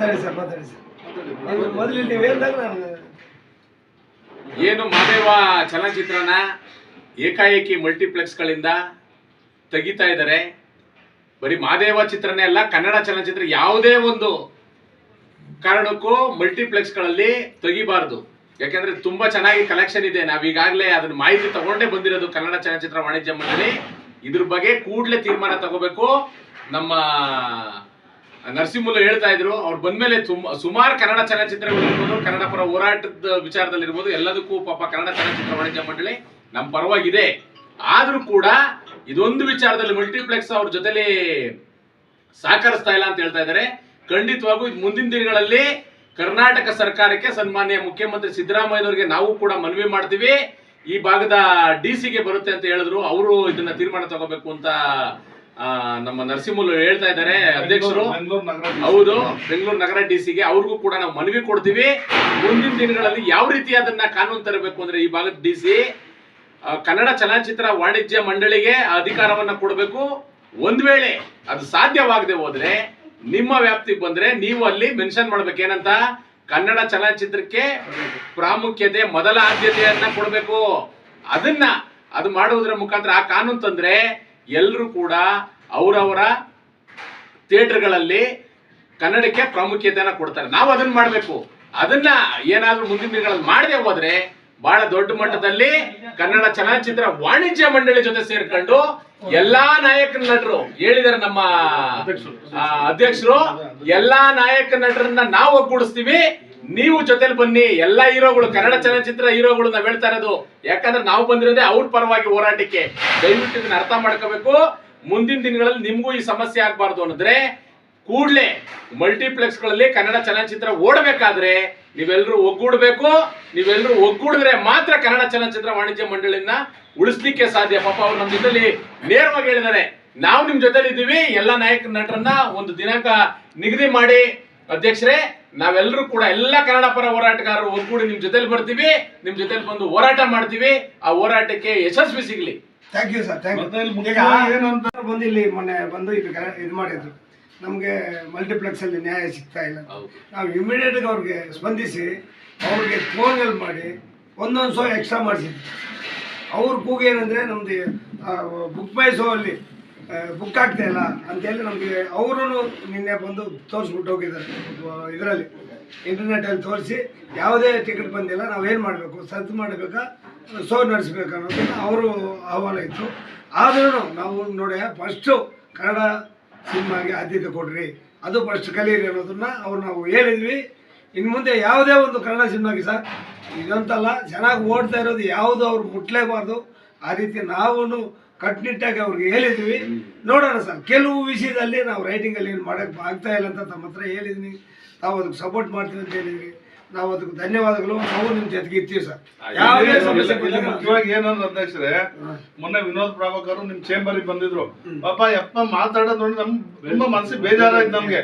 ಮಾತಾಡಿ sir sir. ನೀವು ಮೊದಲು ನೀವು ಹೇಳಿದಾಗ ನಾನು ಏನು ಮಾದೇವ ಚಲನಚಿತ್ರನ ಏಕಾಏಕಿ ಮಲ್ಟಿಪ್ಲೆಕ್ಸ್ಗಳಿಂದ ತೆಗಿತಾ ಇದ್ದಾರೆ. ಬರೀ ಮಾದೇವ ಚಿತ್ರನೇ ಅಲ್ಲ, ಕನ್ನಡ ಚಲನಚಿತ್ರ ಯಾವುದೇ ಒಂದು ಕಾರಣಕ್ಕೂ ಮಲ್ಟಿಪ್ಲೆಕ್ಸ್ಗಳಲ್ಲಿ ತೆಗಿಬಾರ್ದು. ಯಾಕೆಂದ್ರೆ ತುಂಬಾ ಚೆನ್ನಾಗಿ ಕಲೆಕ್ಷನ್ ಇದೆ. ನಾವೀಗಾಗಲೇ ಅದನ್ನ ಮಾಹಿತಿ ತಗೊಂಡೇ ಬಂದಿರೋದು ಕನ್ನಡ ಚಲನಚಿತ್ರ ವಾಣಿಜ್ಯ ಮಂಡಳಿ. ಇದ್ರ ಬಗ್ಗೆ ಕೂಡಲೇ ತೀರ್ಮಾನ ತಗೋಬೇಕು. ನಮ್ಮ ನರಸಿಂಹಲು ಹೇಳ್ತಾ ಇದ್ರು, ಅವ್ರು ಬಂದ್ಮೇಲೆ ಸುಮಾರು ಕನ್ನಡ ಚಲನಚಿತ್ರಗಳು ಇರ್ಬೋದು ಕನ್ನಡ ಪರ ಹೋರಾಟದ ವಿಚಾರದಲ್ಲಿರ್ಬೋದು, ಎಲ್ಲದಕ್ಕೂ ಪಾಪ ಕನ್ನಡ ಚಲನಚಿತ್ರ ವಾಣಿಜ್ಯ ಮಂಡಳಿ ನಮ್ಮ ಪರವಾಗಿದೆ. ಆದ್ರೂ ಕೂಡ ಇದೊಂದು ವಿಚಾರದಲ್ಲಿ ಮಲ್ಟಿಪ್ಲೆಕ್ಸ್ ಅವ್ರ ಜೊತೆಲಿ ಸಹಕರಿಸ್ತಾ ಇಲ್ಲ ಅಂತ ಹೇಳ್ತಾ ಇದ್ದಾರೆ ಖಂಡಿತವಾಗೂ ಮುಂದಿನ ದಿನಗಳಲ್ಲಿ ಕರ್ನಾಟಕ ಸರ್ಕಾರಕ್ಕೆ ಸನ್ಮಾನ್ಯ ಮುಖ್ಯಮಂತ್ರಿ ಸಿದ್ದರಾಮಯ್ಯನವರಿಗೆ ನಾವು ಕೂಡ ಮನವಿ ಮಾಡ್ತೀವಿ. ಈ ಭಾಗದ ಡಿ ಸಿಗೆ ಬರುತ್ತೆ ಅಂತ ಹೇಳಿದ್ರು. ಅವರು ಇದನ್ನ ತೀರ್ಮಾನ ತಗೋಬೇಕು ಅಂತ ನಮ್ಮ ನರಸಿಂಹಲು ಹೇಳ್ತಾ ಇದ್ದಾರೆ ಅಧ್ಯಕ್ಷರು. ಹೌದು ಬೆಂಗಳೂರು ನಗರ ಡಿ ಸಿಗೆ ಅವ್ರಿಗೂ ಕೂಡ ನಾವು ಮನವಿ ಕೊಡ್ತೀವಿ. ಮುಂದಿನ ದಿನಗಳಲ್ಲಿ ಯಾವ ರೀತಿ ಅದನ್ನ ಕಾನೂನು ತರಬೇಕು ಅಂದ್ರೆ ಈ ಭಾಗದ ಡಿ ಸಿ ಕನ್ನಡ ಚಲನಚಿತ್ರ ವಾಣಿಜ್ಯ ಮಂಡಳಿಗೆ ಅಧಿಕಾರವನ್ನ ಕೊಡಬೇಕು. ಒಂದ್ ವೇಳೆ ಅದು ಸಾಧ್ಯವಾಗದೆ ಹೋದ್ರೆ ನಿಮ್ಮ ವ್ಯಾಪ್ತಿಗೆ ಬಂದ್ರೆ ನೀವು ಅಲ್ಲಿ ಮೆನ್ಷನ್ ಮಾಡ್ಬೇಕು. ಏನಂತ? ಕನ್ನಡ ಚಲನಚಿತ್ರಕ್ಕೆ ಪ್ರಾಮುಖ್ಯತೆ ಮೊದಲ ಆದ್ಯತೆಯನ್ನ ಕೊಡಬೇಕು. ಅದನ್ನ ಅದು ಮಾಡುವುದರ ಮುಖಾಂತರ ಆ ಕಾನೂನು ತಂದ್ರೆ ಎಲ್ಲರೂ ಕೂಡ ಅವರವರ ಥಿಯೇಟರ್ಗಳಲ್ಲಿ ಕನ್ನಡಕ್ಕೆ ಪ್ರಾಮುಖ್ಯತೆಯನ್ನ ಕೊಡ್ತಾರೆ. ನಾವು ಅದನ್ನ ಮಾಡಬೇಕು. ಅದನ್ನ ಏನಾದ್ರೂ ಮುಂದಿನ ದಿನಗಳಲ್ಲಿ ಮಾಡದೆ ಹೋದ್ರೆ ಬಹಳ ದೊಡ್ಡ ಮಟ್ಟದಲ್ಲಿ ಕನ್ನಡ ಚಲನಚಿತ್ರ ವಾಣಿಜ್ಯ ಮಂಡಳಿ ಜೊತೆ ಸೇರ್ಕೊಂಡು ಎಲ್ಲಾ ನಾಯಕ ನಟರು ಹೇಳಿದಾರೆ ನಮ್ಮ ಅಧ್ಯಕ್ಷರು. ಎಲ್ಲಾ ನಾಯಕ ನಟರನ್ನ ನಾವು ಒಗ್ಗೂಡಿಸ್ತೀವಿ. ನೀವು ಜೊತೆಲಿ ಬನ್ನಿ, ಎಲ್ಲಾ ಹೀರೋಗಳು, ಕನ್ನಡ ಚಲನಚಿತ್ರ ಹೀರೋಗಳು ನಾವು ಹೇಳ್ತಾ ಇರೋದು. ಯಾಕಂದ್ರೆ ನಾವು ಬಂದಿರೋದೇ ಅವ್ರ ಪರವಾಗಿ ಹೋರಾಟಕ್ಕೆ. ದಯವಿಟ್ಟು ಇದನ್ನ ಅರ್ಥ ಮಾಡ್ಕೋಬೇಕು. ಮುಂದಿನ ದಿನಗಳಲ್ಲಿ ನಿಮಗೂ ಈ ಸಮಸ್ಯೆ ಆಗ್ಬಾರ್ದು ಅನ್ನೋದ್ರೆ, ಕೂಡಲೇ ಮಲ್ಟಿಪ್ಲೆಕ್ಸ್ಗಳಲ್ಲಿ ಕನ್ನಡ ಚಲನಚಿತ್ರ ಓಡಬೇಕಾದ್ರೆ ನೀವೆಲ್ಲರೂ ಒಗ್ಗೂಡ್ಬೇಕು. ನೀವೆಲ್ಲರೂ ಒಗ್ಗೂಡಿದ್ರೆ ಮಾತ್ರ ಕನ್ನಡ ಚಲನಚಿತ್ರ ವಾಣಿಜ್ಯ ಮಂಡಳಿನ ಉಳಿಸ್ಲಿಕ್ಕೆ ಸಾಧ್ಯ. ಪಾಪ ಅವ್ರು ನಮ್ಮ ಜೊತೆಲಿ ನೇರವಾಗಿ ಹೇಳಿದ್ದಾರೆ. ನಾವು ನಿಮ್ ಜೊತೆಲಿ ಇದ್ದೀವಿ ಎಲ್ಲ ನಾಯಕ ನಟರನ್ನ ಒಂದು ದಿನಾಂಕ ನಿಗದಿ ಮಾಡಿ ಅಧ್ಯಕ್ಷರೇ ನಾವೆಲ್ಲರೂ ಕೂಡ ಎಲ್ಲ ಕನ್ನಡ ಪರ ಹೋರಾಟಗಾರರು ಒಗ್ಗೂಡಿ ನಿಮ್ ಜೊತೆಲಿ ಬರ್ತೀವಿ ನಿಮ್ ಜೊತೆಲಿ ಬಂದು ಹೋರಾಟ ಮಾಡ್ತೀವಿ ಆ ಹೋರಾಟಕ್ಕೆ ಯಶಸ್ವಿ ಸಿಗ್ಲಿ. Thank you sir thank you ಏನು ಏನಂತ ಬಂದು ಇಲ್ಲಿ ಮೊನ್ನೆ ಬಂದು ಇದು ಮಾಡಿದ್ರು. ನಮಗೆ ಮಲ್ಟಿಪ್ಲೆಕ್ಸ್ ಅಲ್ಲಿ ನ್ಯಾಯ ಸಿಗ್ತಾ ಇಲ್ಲ. ನಾವು ಇಮಿಡಿಯೇಟ್ ಅವ್ರಿಗೆ ಸ್ಪಂದಿಸಿ ಅವ್ರಿಗೆ ಫೋನ್ಗಳು ಮಾಡಿ ಒಂದೊಂದು ಶೋ ಎಕ್ಸ್ಟ್ರಾ ಮಾಡಿಸಿದ್ವಿ. ಅವ್ರ ಕೂಗೇನಂದ್ರೆ ಏನಂದರೆ ನಮ್ಮದು ಬುಕ್ ಮೈ ಸೋ ಅಲ್ಲಿ ಬುಕ್ ಆಗ್ತಾ ಇಲ್ಲ ಅಂತೇಳಿ ನಮಗೆ ಅವರು ನಿನ್ನೆ ಬಂದು ತೋರಿಸ್ಬಿಟ್ಟು ಹೋಗಿದ್ದಾರೆ. ಇದರಲ್ಲಿ ಇಂಟರ್ನೆಟಲ್ಲಿ ತೋರಿಸಿ ಯಾವುದೇ ಟಿಕೆಟ್ ಬಂದಿಲ್ಲ ನಾವೇನು ಮಾಡಬೇಕು? ಸದ್ದು ಮಾಡಬೇಕಾ? ಸೋ ನಡೆಸ್ಬೇಕು ಅನ್ನೋದನ್ನ ಅವರು ಆಹ್ವಾನ ಇತ್ತು. ಆದ್ರೂ ನಾವು ನೋಡಿ ಫಸ್ಟು ಕನ್ನಡ ಸಿನಿಮಾಗೆ ಆದ್ಯತೆ ಕೊಡ್ರಿ. ಅದು ಫಸ್ಟ್ ಕಲಿಯಿರಿ ಅನ್ನೋದನ್ನ ಅವ್ರು ನಾವು ಹೇಳಿದ್ವಿ. ಇನ್ನು ಮುಂದೆ ಯಾವುದೇ ಒಂದು ಕನ್ನಡ ಸಿನಿಮಾಗೆ ಸರ್, ಇದಂತಲ್ಲ ಚೆನ್ನಾಗಿ ಓಡ್ತಾ ಇರೋದು ಯಾವುದು ಅವ್ರು ಮುಟ್ಲೇಬಾರ್ದು. ಆ ರೀತಿ ನಾವು ಕಟ್ಟುನಿಟ್ಟಾಗಿ ಅವ್ರಿಗೆ ಹೇಳಿದ್ವಿ. ನೋಡೋಣ ಸರ್, ಕೆಲವು ವಿಷಯದಲ್ಲಿ ನಾವು ರೈಟಿಂಗಲ್ಲಿ ಏನು ಮಾಡೋಕ್ಕೆ ಆಗ್ತಾ ಇಲ್ಲ ಅಂತ ತಮ್ಮ ಹತ್ರ ಹೇಳಿದ್ವಿ. ತಾವು ಅದಕ್ಕೆ ಸಪೋರ್ಟ್ ಮಾಡ್ತೀವಿ ಅಂತ ಹೇಳಿದ್ವಿ ನಾವು ಅದಕ್ಕೆ ಧನ್ಯವಾದಗಳು. ನಾವು ನಿಮ್ ಜೊತೆಗೆ ಇರ್ತೀವಿ ಸರ್. ಯಾವುದೇ ಸಮಸ್ಯೆ ಬಗ್ಗೆ ಮುಖ್ಯವಾಗಿ ಏನಂದ್ರೆ ಅಧ್ಯಕ್ಷರೇ ಮೊನ್ನೆ ವಿನೋದ್ ಪ್ರಾಭಕರ್ ನಿಮ್ ಚೇಂಬರ್ ಬಂದಿದ್ರು. ಪಾಪ ಯಪ್ಪ ಮಾತಾಡೋದ್ ನೋಡಿ ನಮ್ ತುಂಬಾ ಮನಸ್ಸಿಗೆ ಬೇಜಾರಾಯ್ತು ನಮ್ಗೆ.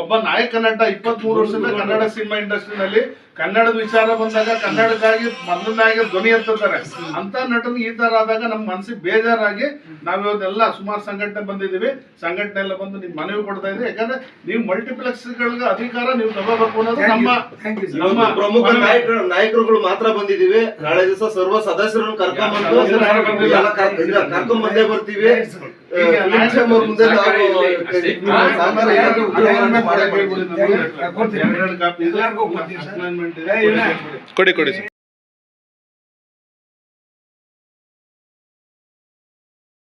ಒಬ್ಬ ನಾಯಕ ನಟ ಇಪ್ಪತ್ತ್ ಮೂರು ವರ್ಷದ ಕನ್ನಡ ಸಿನಿಮಾ ಇಂಡಸ್ಟ್ರಿನಲ್ಲಿ ಕನ್ನಡದ ವಿಚಾರ ಬಂದಾಗ ಕನ್ನಡಕ್ಕಾಗಿ ಮೊದಲನಾಗಿ ಧ್ವನಿ ಎತ್ತಿರ್ತಾರೆ ಅಂತ ನಟನ್ ಈ ತರ ಆದಾಗ ನಮ್ ಮನಸ್ಸಿಗೆ ಬೇಜಾರಾಗಿ ನಾವ್ ಇವತ್ತೆಲ್ಲ ಸುಮಾರು ಸಂಘಟನೆ ಬಂದಿದೀವಿ ಸಂಘಟನೆ ಎಲ್ಲ ಬಂದು ನಿಮ್ ಮನವಿ ಕೊಡ್ತಾ ಇದ್ದೀವಿ. ಯಾಕಂದ್ರೆ ನೀವು ಮಲ್ಟಿಪ್ಲೆಕ್ಸ್ ಗಳಿಗೆ ಅಧಿಕಾರ ನೀವು ತಗೋಬೇಕು ಅನ್ನೋದು ನಮ್ಮ ಥ್ಯಾಂಕ್ ಯು ನಮ್ಮ ಪ್ರಮುಖ. ನಾಯಕರು ನಾಯಕರುಗಳು ಮಾತ್ರ ಬಂದಿದೀವಿ ನಾಳೆ ದಿವಸ ಸರ್ವ ಸದಸ್ಯರನ್ನು ಕರ್ಕೊಂಡ್ಬಂದು ಕರ್ಕೊಂಡ್ ಬಂದೇ ಬರ್ತೀವಿ. ಮುಂದೆ. ಕೊಡಿ ಕೊಡಿ.